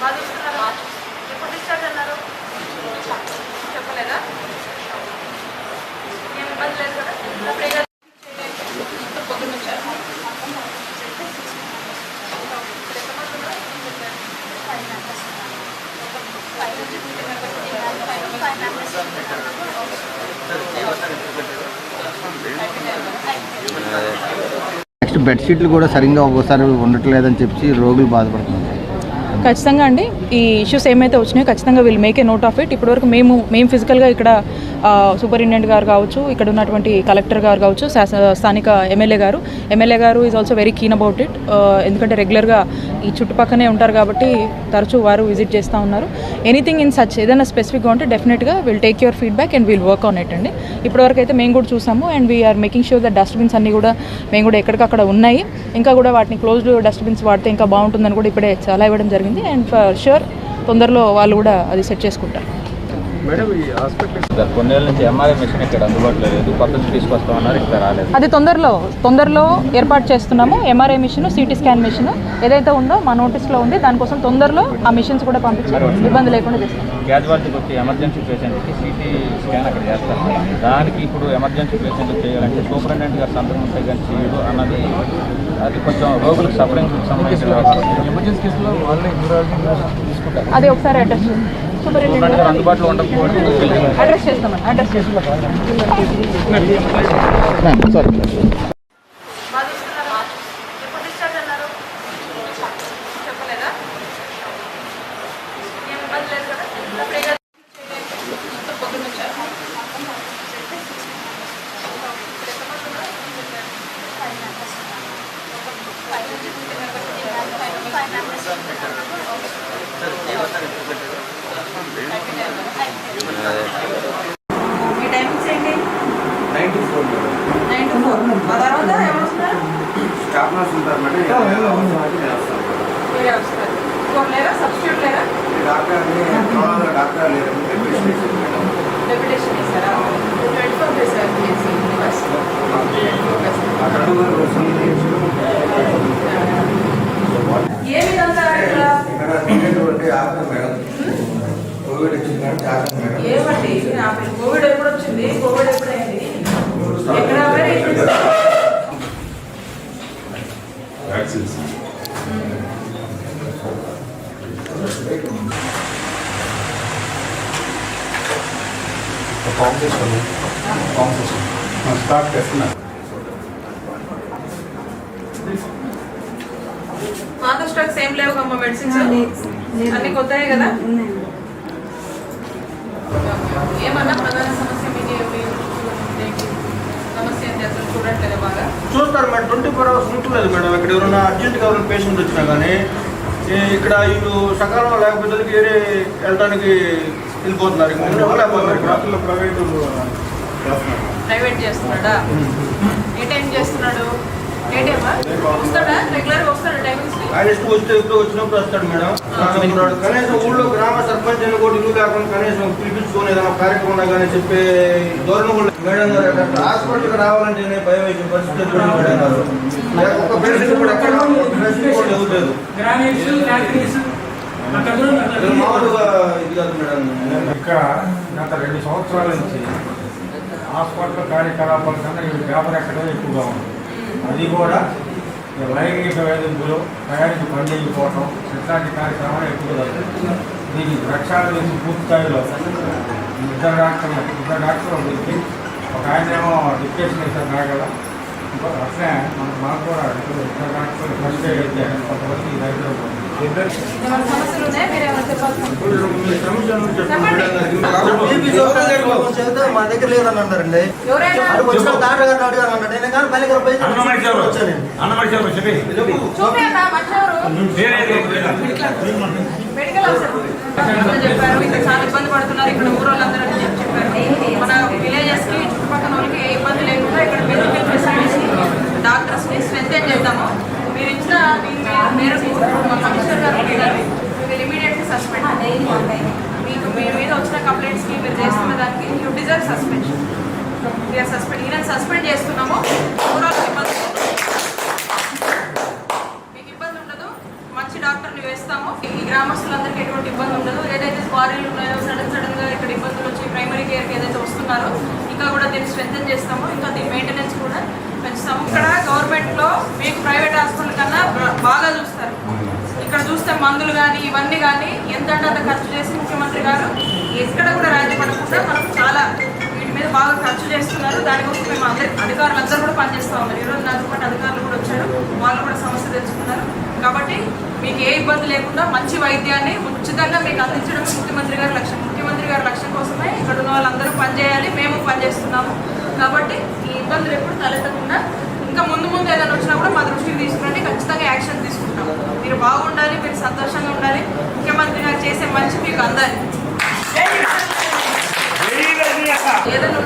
బాగా చూస్తున్నారా ఎప్పుడు డిశ్చార్జ్ అన్నారు చెప్పలేదా ఏం ఇబ్బంది లేదు కదా ఇప్పుడే కదా పొద్దున్న వచ్చారు ఇప్పుడు ఎంతమంది ఉన్నారు? నెక్స్ట్ బెడ్షీట్లు కూడా సరిగ్గా ఒకసారి ఉండట్లేదని చెప్పి రోగులు బాధపడుతున్నారు. ఖచ్చితంగా అండి. ఈ ఇష్యూస్ ఏమైతే వచ్చినాయో ఖచ్చితంగా వీళ్ళు make a note of it ఇప్పటివరకు మేము మేము ఫిజికల్గా ఇక్కడ సూపరింటెండెంట్ గారు కావచ్చు ఇక్కడ ఉన్నటువంటి కలెక్టర్ గారు కావచ్చు శాస- స్థానిక ఎమ్మెల్యే గారు. ఎమ్మెల్యే గారు is also very keen about it ఎందుకంటే రెగ్యులర్గా ఈ చుట్టుపక్కనే ఉంటారు కాబట్టి తరచూ వారు విజిట్ చేస్తూ ఉన్నారు. ఎనీథింగ్ ఇన్ సచ్ ఏదైనా స్పెసిఫిక్గా ఉంటే డెఫినెట్గా will take your feedback and will work on it అండి. ఇప్పటివరకు అయితే మేము కూడా చూసాము and we're making sure the dustbins అన్నీ కూడా మేము కూడా ఎక్కడికక్కడ ఉన్నాయి. ఇంకా కూడా వాటిని క్లోజ్డ్ డస్ట్బిన్స్ వాడితే ఇంకా బాగుంటుందని కూడా ఇప్పుడే చాలా ఇవ్వడం జరిగింది. అండ్ ఫర్ షూర్ తొందరలో వాళ్ళు కూడా అది సెట్ చేసుకుంటారు. కొన్నేళ్ళ నుంచి ఎంఆర్ఐ మిషన్ ఇక్కడ అందుబాటులో లేదు. కొత్తది తీసుకొస్తామన్నారు ఇక్కడ రాలేదు. అది తొందరలో తొందరలో ఏర్పాటు చేస్తున్నాము. MRI machine CT scan machine ఏదైతే ఉందో మా నోటీస్లో ఉంది. దానికోసం తొందరలో ఆ మిషన్స్ కూడా పంపించి ఇబ్బంది లేకుండా చేస్తాం. క్యాజువాలిటీకి వచ్చి ఎమర్జెన్సీ పేషెంట్కి సిటీ స్కాన్ అక్కడ చేస్తారు దానికి ఇప్పుడు ఎమర్జెన్సీ పేషెంట్ చేయాలంటే సూపరింటెండెంట్ గారు సంతకం ఉంటే కానీ చేయడు అన్నది అది కొంచెం రోగులకు సఫరింగ్ సంబంధించిన ఎమర్జెన్సీ కేసులో వాళ్ళే తీసుకుంటారు. అది ఒకసారి అడ్రస్ అందుబాటులో ఉండకపోతే అడ్రస్ చేస్తామండి అడ్రస్ చేస్తాం సారీ ఎప్పుడు డిశ్చార్జ్ అన్నారు చెప్పలేదా ఏం ఇబ్బంది లేదు కదా ఇప్పుడే కదా పొద్దున్న వచ్చారు ఇప్పుడు ఎంతమంది ఉన్నారు? మీ టైమింగ్స్ ఏంటి nine to four nine to four ఆ తర్వాత ఎవరు వస్తున్నారు స్టాఫ్ నర్స్ ఉంటారు మేడం వేరే వస్తారు? ఇంకోరు లేరా? సబ్స్టిట్యూట్ లేరా? డాక్టర్ డాక్టర్ లేరు. మేడం. డెప్యుటేషన్ చేశారా? ట్వంటీ ఫోర్ అక్కడ ఏ విధంగా ఏమండి? నా పేరు కోవిడ్ ఎప్పుడు వచ్చింది? కోవిడ్ ఎప్పుడైంది ఎక్కడ వేరే స్టార్ట్ పాత స్టాక్స్ ఏం లేవు అమ్మ మెడిసిన్స్ అన్ని కొత్తయే కదా? ఏమన్నా ప్రధాన సమస్య? సమస్య ఏంటి అసలు చూడట్లేదు బాగా చూస్తారు మేడం ట్వంటీ ఫోర్ అవర్స్ ఉంటలేదు మేడం. ఇక్కడ ఎవరైనా అర్జెంట్గా ఎవరైనా పేషెంట్ వచ్చినా కానీ ఇక్కడ వీళ్ళు సకాలంలో లేకపోతే వేరే వెళ్ళడానికి వెళ్ళిపోతున్నారు. ఇక్కడ. ప్రైవేట్ ప్రైవేట్ చేస్తున్నాడా? ఏ టైం చేస్తున్నాడు? ఏ టైమా వస్తాడా? రెగ్యులర్గా వస్తాడా టైమింగ్స్ ఆయన ఇష్టం వస్తే ఎప్పుడు వచ్చినప్పుడు వస్తాడు మేడం. కనీసం ఊళ్ళో గ్రామ సర్పంచ్ అని కూడా ఇల్లు లేకుండా కనీసం పిలిపించుకొని ఏదైనా కార్యక్రమం ఉన్నా కానీ చెప్పే ధోరణి కూడా. మేడం గారు హాస్పిటల్కి రావాలంటేనే భయం వేసిన పరిస్థితి మేడం గారు. కూడా ఎక్కడ కూడా మామూలుగా ఇది కాదు మేడం. ఇక్కడ గత రెండు సంవత్సరాల నుంచి హాస్పిటల్ కార్యకలాపాల కన్నా ఈ వ్యాపారం ఎక్కడో ఎక్కువగా ఉంది. అది కూడా లైంగిక వేధింపులు తయారీకి పనిచేయకపోవటం ఇట్లాంటి కార్యక్రమాలు ఎక్కువ దీనికి చేసి పూర్తి స్థాయిలో ఇద్దరు డాక్టర్లు ఇద్దరు డాక్టర్లు ఒక ఆయన ఏమో డిప్యూషన్ ఇస్తారు నాగల ఇంకో అట్లే మనకు మాకు కూడా ఫస్ట్ ఎయిడ్ అయితే కొంతమంది మా దగ్గర లేదని అన్నారండి వచ్చిన డాక్టర్ గారిని అడిగాను అన్నాడు నేను కానీ పల్లె గారు పోయి వచ్చాను చూపియన్నా మంచివారు మెడికల్ ఆఫీసర్. అని చెప్పారు. ఇక్కడ చాలా ఇబ్బంది పడుతున్నారు ఇక్కడ ఊరోళ్ళందరూ అని చెప్పి చెప్పారు మన విలేజెస్కి చుట్టుపక్కల వాళ్ళకి ఏ ఇబ్బంది లేకుండా ఇక్కడ మెడికల్ ఫెసిలిటీస్ డాక్టర్స్ని స్ట్రెంగ్ చేద్దాము మీరు ఇచ్చిన దీని మీద- మేరకు మా కమిషనర్ గారు ఉన్నారు మీరు ఇమీడియట్లీ సస్పెండ్ మీకు మీ మీద వచ్చిన కంప్లైంట్స్కి మీరు చేస్తున్న దానికి you deserve suspension we're suspend ఈయన సస్పెండ్ చేస్తున్నాము ఊరోళ్ళకి ఇబ్బంది గ్రామస్తులందరికీ ఎటువంటి ఇబ్బంది ఉండదు. ఏదైతే క్వారీలు ఉన్నాయో సడన్ సడన్గా ఇక్కడ ఇబ్బందులు వచ్చి ప్రైమరీ కేర్కి ఏదైతే వస్తున్నారో ఇంకా కూడా దీన్ని స్ట్రెంగ్ చేస్తామో. ఇంకా దీని మెయింటెనెన్స్ కూడా పెంచుతాము. ఇక్కడ గవర్నమెంట్లో మీకు ప్రైవేట్ హాస్పిటల్ కన్నా బాగా చూస్తారు. ఇక్కడ చూస్తే మందులు కానీ ఇవన్నీ కానీ ఎంత అంటే అంత ఖర్చు చేసి ముఖ్యమంత్రి గారు ఎక్కడ కూడా రాజీ పడకుండా మనకు చాలా వీటి మీద బాగా ఖర్చు చేస్తున్నారు. దానికోసం మేము అందరి అధికారులు అందరూ కూడా పనిచేస్తా ఉన్నారు. ఈరోజు నాతో పాటు అధికారులు కూడా వచ్చారు. వాళ్ళు కూడా సమస్య తెలుసుకున్నారు. కాబట్టి మీకు ఏ ఇబ్బంది లేకుండా మంచి వైద్యాన్ని ఉచితంగా మీకు అందించడం ముఖ్యమంత్రి గారి లక్ష్యం. ముఖ్యమంత్రి గారి లక్ష్యం కోసమే ఇక్కడ ఉన్న వాళ్ళందరూ పనిచేయాలి మేము పనిచేస్తున్నాము. కాబట్టి ఈ ఇబ్బందులు ఎప్పుడు తలెత్తకుండా ఇంకా ముందు ముందు ఏదైనా వచ్చినా